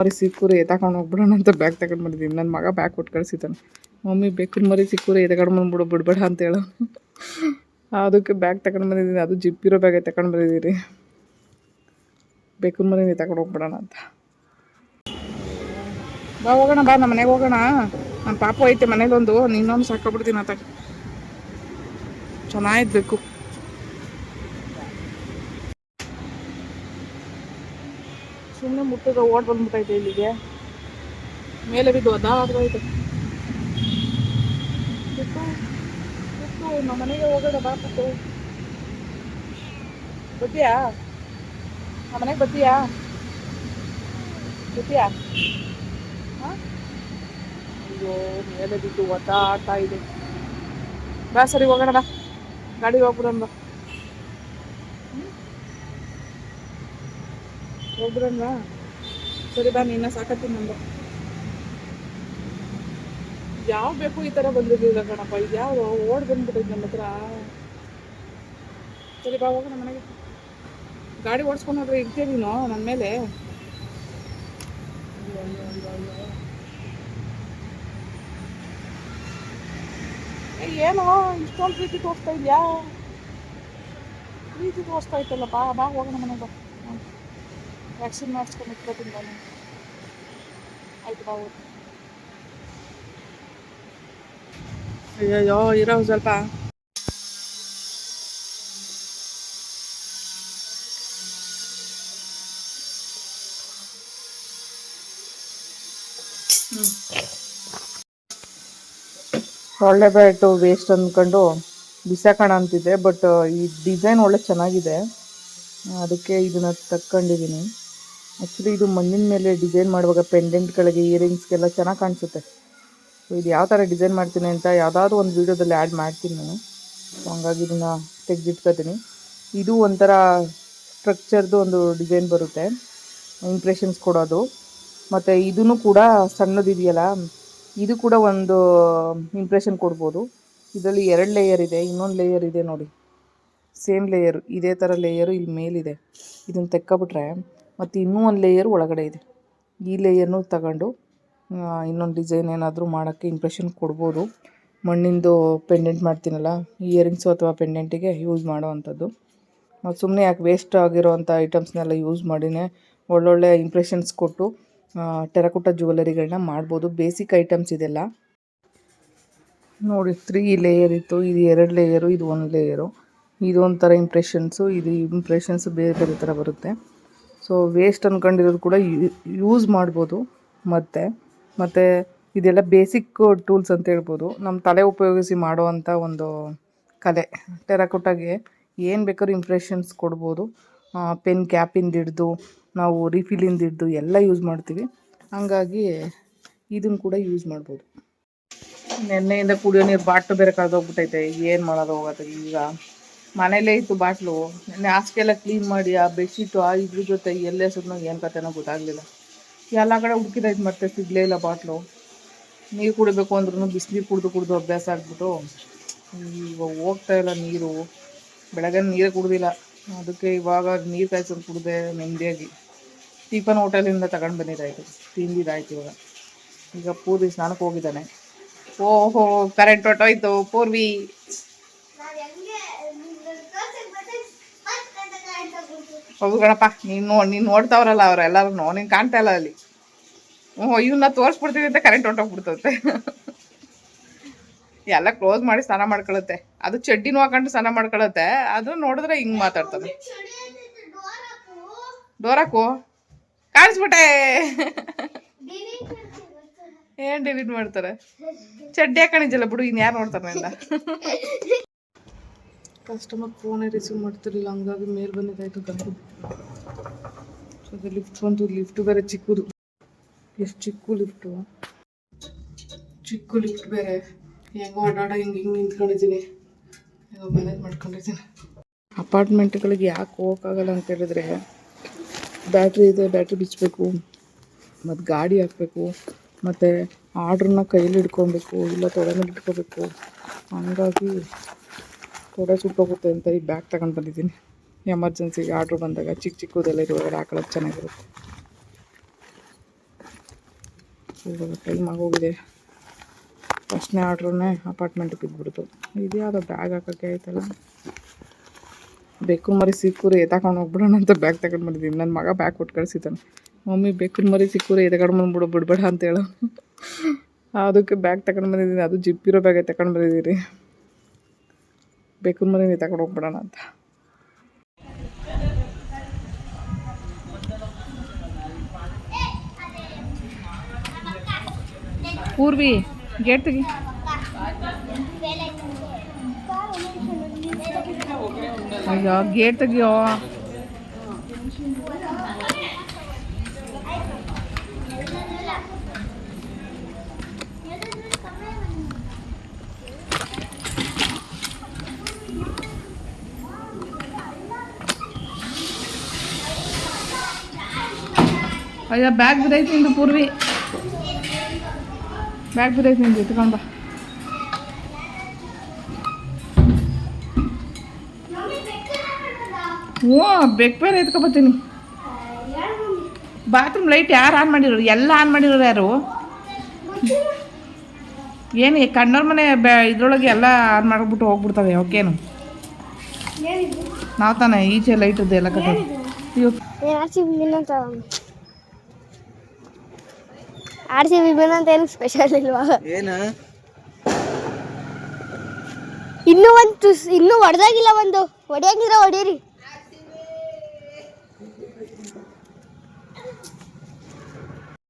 ಮರಿ ಸಿಕ್ಕೂರು ಎತ್ತಾಕೊಂಡು ಹೋಗ್ಬಿಡೋಣ ಅಂತ ಬ್ಯಾಗ್ ತಗೊಂಡು ಬಂದಿದ್ದೀನಿ ನನ್ನ ಮಗ ಬ್ಯಾಗ್ ಕೊಟ್ಟು ಕಳಿಸಿದ್ದಾನೆ. ಮಮ್ಮಿ ಬೇಕಿನ ಮರಿ ಸಿಕ್ಕೂರು ತಗೊಂಡು ಬಂದ್ಬಿಡು, ಬಿಡ್ಬೇಡ ಅಂತ ಹೇಳೋ. ಅದಕ್ಕೆ ಬ್ಯಾಗ್ ತಗೊಂಡು ಬಂದಿದ್ದೀನಿ ಅದು ಜಿಪ್ಪಿರೋ ಬ್ಯಾಗ್ ತಗೊಂಡು ಬಂದಿದ್ದೀರಿ ಬೇಕಿನ ಮರಿ ತಗೊಂಡು ಹೋಗ್ಬಿಡೋಣ ಅಂತ. ಬಾ, ಹೋಗೋಣ, ಬಾ ನಮ್ಮ ಮನೆಗೆ ಹೋಗೋಣ. ನಮ್ಮ ಪಾಪು ಐತೆ ಮನೇಲೊಂದು ನೀನೊಂದು ಸಾಕೊಬಿಡ್ತೀನಿ ಅಂತ ಚೆನ್ನಾಗಿರ್ಬೇಕು ಸುಮ್ಮನೆ ಮುಟ್ಟಿದ ಓಡ್ ಬಂದ್ಬಿಟ್ಟೈತೆ ಇಲ್ಲಿಗೆ. ಮೇಲೆ ಬಿದ್ದು ಅದ ಆಗೋಯ್ತು ಬಿಟ್ಟು ಬಿಟ್ಟು ನಮ್ಮ ಮನೆಗೆ ಹೋಗೋಣ ಬಾ ಪುಟ್ಟು ಬರ್ತೀಯಾ? ನಮ್ಮ ಮನೆಗೆ ಬರ್ತೀಯಾ? ಬರ್ತೀಯಾ? ಹಾಂ? ಅಯ್ಯೋ, ಮೇಲೆ ಬಿದ್ದು ಒತ್ತಾಡ್ತಾ ಇದೆ. ಬಾ ಸರಿ, ಹೋಗೋಣ ಬಾ. ಗಾಡಿ ಹೋಗ್ಬಿಡೋಣ ಹೋಗ್ಬಿಡೋಣ ಸರಿ, ಬಾ ನಿನ್ನ ಸಾಕತ್ತೀನಿ ನಂದು. ಯಾವ ಬೇಕು ಈ ಥರ ಬಂದಿರಲಿಲ್ಲ ಕಣಪ್ಪ? ಯಾವ ಓಡ್ ಬಂದ್ಬಿಟ್ಟಿದ್ ನಮ್ಮ ಹತ್ರ. ಸರಿ, ಬಾ, ಹೋಗೋಣ ಮನೆಗೆ. ಗಾಡಿ ಓಡಿಸ್ಕೊಂಡು ಹೋದ್ರೆ ಇರ್ತೀಯ ನೀನು ನನ್ನ ಮೇಲೆ? ಏನೋ, ಇಷ್ಟೊಂದು ಪ್ರೀತಿ ತೋರಿಸ್ತಾ ಇದೆಯಾ? ಪ್ರೀತಿ ತೋರಿಸ್ತಾ ಇತ್ತಲ್ಲಪ್ಪ. ಬಾ, ಹೋಗೋಣ ಮನೆಗೆ ಬಾ ವ್ಯಾಕ್ಸಿನ್ ಮಾಡಿಸ್ಕೊಂಡು ಇಟ್ಕೊತೀನಿ ನಾನು ಆಯ್ತು ಬಾ ಹೋಗು ಅಯ್ಯಯ್ಯೋ ಇರೋ ಒಂದ್ ಸ್ವಲ್ಪ ಒಳ್ಳೆ ಬೆಟ್ಟು ವೇಸ್ಟ್ ಅಂದ್ಕೊಂಡು ಬಿಸಾಕೋಣ ಅಂತಿದ್ದೆ ಬಟ್ ಈ ಡಿಸೈನ್ ಒಳ್ಳೆ ಚೆನ್ನಾಗಿದೆ. ಅದಕ್ಕೆ ಇದನ್ನ ತಕ್ಕೊಂಡಿದ್ದೀನಿ. ಆ್ಯಕ್ಚುಲಿ ಇದು ಮಣ್ಣಿನ ಮೇಲೆ ಡಿಸೈನ್ ಮಾಡುವಾಗ ಪೆಂಡೆಂಟ್ಗಳಿಗೆ ಇಯರಿಂಗ್ಸ್ಗೆಲ್ಲ ಚೆನ್ನಾಗಿ ಕಾಣಿಸುತ್ತೆ. ಸೊ ಇದು ಯಾವ ಥರ ಡಿಸೈನ್ ಮಾಡ್ತೀನಿ ಅಂತ ಯಾವುದಾದ್ರು ಒಂದು ವೀಡಿಯೋದಲ್ಲಿ ಆ್ಯಡ್ ಮಾಡ್ತೀನಿ ನಾನು. ಸೊ ಹಂಗಾಗಿ ಇದನ್ನು ತೆಗೆದಿಟ್ಕೋತೀನಿ. ಇದು ಒಂಥರ ಸ್ಟ್ರಕ್ಚರ್ದು ಒಂದು ಡಿಸೈನ್ ಬರುತ್ತೆ. ಇಂಪ್ರೆಷನ್ಸ್ ಕೊಡೋದು. ಮತ್ತು ಇದೂ ಕೂಡ ಸಣ್ಣದಿದೆಯಲ್ಲ ಇದು ಕೂಡ ಒಂದು ಇಂಪ್ರೆಷನ್ ಕೊಡ್ಬೋದು. ಇದರಲ್ಲಿ ಎರಡು ಲೇಯರ್ ಇದೆ, ಇನ್ನೊಂದು ಲೇಯರ್ ಇದೆ ನೋಡಿ. ಸೇಮ್ ಲೇಯರು ಇದೇ ಥರ ಲೇಯರು ಇಲ್ಲಿ ಮೇಲಿದೆ. ಇದನ್ನು ತೆಕ್ಕೊಬಿಟ್ರೆ ಮತ್ತು ಇನ್ನೂ ಒಂದು ಲೇಯರ್ ಒಳಗಡೆ ಇದೆ. ಈ ಲೇಯರ್ನು ತಗೊಂಡು ಇನ್ನೊಂದು ಡಿಸೈನ್ ಏನಾದರೂ ಮಾಡೋಕ್ಕೆ ಇಂಪ್ರೆಷನ್ ಕೊಡ್ಬೋದು. ಮಣ್ಣಿಂದು ಪೆಂಡೆಂಟ್ ಮಾಡ್ತೀನಲ್ಲ ಇಯರಿಂಗ್ಸು ಅಥವಾ ಪೆಂಡೆಂಟಿಗೆ ಯೂಸ್ ಮಾಡೋ ಅಂಥದ್ದು ಮತ್ತು ಸುಮ್ಮನೆ ಯಾಕೆ ವೇಸ್ಟ್ ಆಗಿರೋವಂಥ ಐಟಮ್ಸ್ನೆಲ್ಲ ಯೂಸ್ ಮಾಡಿನೇ ಒಳ್ಳೊಳ್ಳೆ ಇಂಪ್ರೆಷನ್ಸ್ ಕೊಟ್ಟು ಟೆರಕುಟ ಜ್ಯುವೆಲರಿಗಳನ್ನ ಮಾಡ್ಬೋದು. ಬೇಸಿಕ್ ಐಟಮ್ಸ್ ಇದೆಲ್ಲ. ನೋಡಿ ತ್ರೀ ಲೇಯರ್ ಇತ್ತು, ಇದು ಎರಡು ಲೇಯರು ಇದು ಒಂದು ಲೇಯರು ಇದೊಂಥರ ಇಂಪ್ರೆಷನ್ಸು ಇದು ಇಂಪ್ರೆಷನ್ಸು ಬೇರೆ ಬೇರೆ ಥರ ಬರುತ್ತೆ. ಸೊ ವೇಸ್ಟ್ ಅಂದ್ಕೊಂಡಿರೋದು ಕೂಡ ಯೂಸ್ ಮಾಡ್ಬೋದು. ಮತ್ತು ಮತ್ತು ಇದೆಲ್ಲ ಬೇಸಿಕ್ ಟೂಲ್ಸ್ ಅಂತ ಹೇಳ್ಬೋದು. ನಮ್ಮ ತಲೆ ಉಪಯೋಗಿಸಿ ಮಾಡುವಂಥ ಒಂದು ಕಲೆ. ಟೆರಕೋಟಾಗೆ ಏನು ಬೇಕಾದ್ರೂ ಇಂಪ್ರೆಷನ್ಸ್ ಕೊಡ್ಬೋದು. ಪೆನ್ ಕ್ಯಾಪಿಂದ ಹಿಡ್ದು, ನಾವು ರಿಫಿಲಿಂದ ಹಿಡ್ದು ಎಲ್ಲ ಯೂಸ್ ಮಾಡ್ತೀವಿ. ಹಂಗಾಗಿ ಇದನ್ನು ಕೂಡ ಯೂಸ್ ಮಾಡ್ಬೋದು. ನೆನ್ನೆಯಿಂದ ಕುಡಿಯೋ ನೀರು ಬಾಟ್ಲು ಬೇರೆ ಕಳೆದೋಗ್ಬಿಟ್ಟೈತೆ ಏನು ಮಾಡೋದು ಹೋಗೋದು ಈಗ? ಮನೇಲೇ ಇತ್ತು ಬಾಟ್ಲು. ನೆನ್ನೆ ಹಾಸಿಗೆಲ್ಲ ಕ್ಲೀನ್ ಮಾಡಿ ಆ ಬೆಡ್ಶೀಟು, ಆ ಇದ್ರ ಜೊತೆ ಎಲ್ಲ ಸುಮ್ಮನೆ ಏನು ಕತೆನೋ ಗೊತ್ತಾಗಲಿಲ್ಲ. ಎಲ್ಲ ಕಡೆ ಹುಡುಕಿದಾಯ್ತು ಮತ್ತೆ ಸಿಗಲೇ ಇಲ್ಲ ಬಾಟ್ಲು. ನೀರು ಕುಡಿಬೇಕು ಅಂದ್ರೂ ಬಿಸಿನೀರು ಕುಡಿದು ಕುಡಿದು ಅಭ್ಯಾಸ ಆಗ್ಬಿಟ್ಟು ಈಗ ಹೋಗ್ತಾ ಇಲ್ಲ ನೀರು. ಬೆಳಗ್ಗೆ ನೀರೇ ಕುಡ್ದಿಲ್ಲ. ಅದಕ್ಕೆ ಇವಾಗ ನೀರು ಕಾಯ್ಸೋದು ಕುಡಿದೆ ನೆಮ್ಮದಿಯಾಗಿ. ಟಿಫನ್ ಹೋಟೆಲಿಂದ ತಗೊಂಡು ಬಂದಿದ್ದಾಯ್ತು. ತಿಂದಿದ್ದಾಯ್ತು ಇವಾಗ. ಈಗ ಪೂರ್ವಿ ಸ್ನಾನಕ್ಕೆ ಹೋಗಿದ್ದಾನೆ. ಓಹೋ ಕರೆಂಟ್ ಹೊಟ್ಟೋಯ್ತು ಪೂರ್ವಿ. ಹೌದು ನೀನು ನೋ ನೀನು ನೋಡ್ತಾವ್ರಲ್ಲ ಅವರೆಲ್ಲರೂ ನೀನು ಕಾಣ್ತಾ ಇಲ್ಲ ಅಲ್ಲಿ. ಹ್ಞೂ ಇವನ್ನ ತೋರಿಸ್ಬಿಡ್ತೀವಿ ಅಂತ ಕರೆಂಟ್ ಹೊಂಟೋಗ್ಬಿಡ್ತತೆ ಎಲ್ಲ ಕ್ಲೋಸ್ ಮಾಡಿ ಸ್ನಾನ ಮಾಡ್ಕೊಳತ್ತೆ. ಅದು ಚಡ್ಡಿನೂ ಹಾಕೊಂಡು ಸ್ನಾನ ಮಾಡ್ಕೊಳತ್ತೆ. ಅದು ನೋಡಿದ್ರೆ ಹಿಂಗೆ ಮಾತಾಡ್ತದೆ. ಡೋರಾಕು ಕಾಣಿಸ್ಬಿಟ್ಟೆ. ಏನು ಡಿಲೀಟ್ ಮಾಡ್ತಾರೆ? ಚಡ್ಡಿ ಹಾಕೊಂಡಿದ್ದಲ್ಲ ಬಿಡು ಇನ್ಯಾರು ಯಾರು ನೋಡ್ತಾರೆ ಕಸ್ಟಮರ್ ಫೋನೇ ರಿಸೀವ್ ಮಾಡ್ತಿರಲಿಲ್ಲ, ಹಂಗಾಗಿ ಮೇಲ್ ಬಂದಿದ್ದಾಯ್ತು ಗಂಟು ಅದು ಲಿಫ್ಟ್ ಒಂದು ಲಿಫ್ಟ್ ಬೇರೆ ಚಿಕ್ಕದು. ಎಷ್ಟು ಚಿಕ್ಕ ಲಿಫ್ಟು ಚಿಕ್ಕ ಲಿಫ್ಟ್ ಬೇರೆ. ಹೆಂಗೋ ಓಡಾಡ ಹಿಂಗೆ ಹಿಂಗೆ ನಿಂತ್ಕೊಂಡಿದ್ದೀನಿ. ಹೆಂಗೋ ಮ್ಯಾನೇಜ್ ಮಾಡ್ಕೊಂಡಿದ್ದೀನಿ. ಅಪಾರ್ಟ್ಮೆಂಟ್ಗಳಿಗೆ ಯಾಕೆ ಹೋಗೋಕ್ಕಾಗಲ್ಲ ಅಂತ ಹೇಳಿದ್ರೆ ಬ್ಯಾಟ್ರಿ ಇದೆ ಬ್ಯಾಟ್ರಿ ಬಿಚ್ಚಬೇಕು ಮತ್ತು ಗಾಡಿ ಹಾಕಬೇಕು. ಮತ್ತು ಆರ್ಡ್ರನ್ನ ಕೈಯಲ್ಲಿ ಹಿಡ್ಕೊಬೇಕು ಇಲ್ಲ ತೊಡೆ ಮೇಲೆ ಇಟ್ಕೋಬೇಕು. ಹಂಗಾಗಿ ತೊಡೆ ಸುಟ್ಟೋಗುತ್ತೆ ಅಂತ ಈ ಬ್ಯಾಗ್ ತಗೊಂಡು ಬಂದಿದ್ದೀನಿ. ಎಮರ್ಜೆನ್ಸಿಗೆ ಆರ್ಡ್ರ್ ಬಂದಾಗ ಚಿಕ್ಕ ಚಿಕ್ಕದೆಲ್ಲ ಇರುವಾಗ ಹಾಕೊಳ್ಳೋದು ಚೆನ್ನಾಗಿರುತ್ತೆ. ಇವಾಗ ಟೈಮ್ ಆಗೋಗಿದೆ. ಫಸ್ಟ್ನೇ ಆರ್ಡ್ರನ್ನೇ ಅಪಾರ್ಟ್ಮೆಂಟಿಗೆ ಇದ್ಬಿಡ್ತು ಇದು ಯಾವುದೋ ಬ್ಯಾಗ್ ಹಾಕೋಕ್ಕೆ ಆಯ್ತಲ್ಲ? ಬೆಕ್ಕು ಮರಿ ಸಿಕ್ಕೂರು ಎತ್ತಾಕೊಂಡು ಹೋಗ್ಬಿಡೋಣ ಅಂತ ಬ್ಯಾಗ್ ತಗೊಂಡು ಬಂದಿದ್ದೀನಿ. ನನ್ನ ಮಗ ಬ್ಯಾಗ್ ಕೊಟ್ಟು ಕಳಿಸಿದ್ದಾನೆ. ಮಮ್ಮಿ, ಬೆಕ್ಕು ಮರಿ ಸಿಕ್ಕೂರು ಎತ್ಕೊಂಡು ಬಂದ್ಬಿಡು, ಬಿಡ್ಬೇಡ ಅಂತ ಹೇಳೋ. ಅದಕ್ಕೆ ಬ್ಯಾಗ್ ತಗೊಂಡು ಬಂದಿದ್ದೀನಿ. ಅದು ಜಿಪ್ಪಿರೋ ಬ್ಯಾಗೇ ತಗೊಂಡು ಬಂದಿದ್ದೀನಿ. ಬೆಕ್ಕಿನ ಮರಿ ತಗೊಂಡು ಹೋಗ್ಬಿಡೋಣ ಅಂತ. ಪೂರ್ವಿ ಗೇಟ್ ತೆಗಿ. ಅಯ್ಯೋ ಗೇಟ್ ತೆಗಿಯೋ. ಅಯ್ಯೋ ಬ್ಯಾಗ್ ಬಿದ್ದೈತಿ ನಿಂದು ಪೂರ್ವಿ. ಬ್ಯಾಗ್ ಬಿದ್ದೈತಿ ನಿಂದು ಇಟ್ಕೊಂಡು ಬಾ. ಹ್ಞೂ ಬೆಕ್ ಬೇರೆ ಎತ್ಕೊಬತ್ತೀನಿ ಬಾತ್ರೂಮ್ ಲೈಟ್ ಯಾರು ಆನ್ ಮಾಡಿರೋರು? ಎಲ್ಲ ಆನ್ ಮಾಡಿರೋರು ಯಾರು? ಏನು ಕಣ್ಣೋರ ಕಣ್ಣವ್ರ ಮನೆ ಬೆ ಇದ್ರೊಳಗೆ ಎಲ್ಲ ಆನ್ ಮಾಡಿಬಿಟ್ಟು ಹೋಗ್ಬಿಡ್ತವೆ ಓಕೆನು ನಾವು ತಾನೇ ಈಚೆ ಲೈಟದ್ದು ಎಲ್ಲ ಅಯ್ಯೋ. ಆರ್ ಸಿ ಬಿ ಅಂತ ಆರ್ ಅಂತ ಏನು ಸ್ಪೆಷಲ್ ಇಲ್ವಾ? ಏನು? ಇನ್ನೂ ಒಂದು ಇನ್ನೂ ಹೊಡೆದಾಗಿಲ್ಲ ಒಂದು. ಹೊಡೆಯಂಗಿದ್ರೆ ಹೊಡೀರಿ.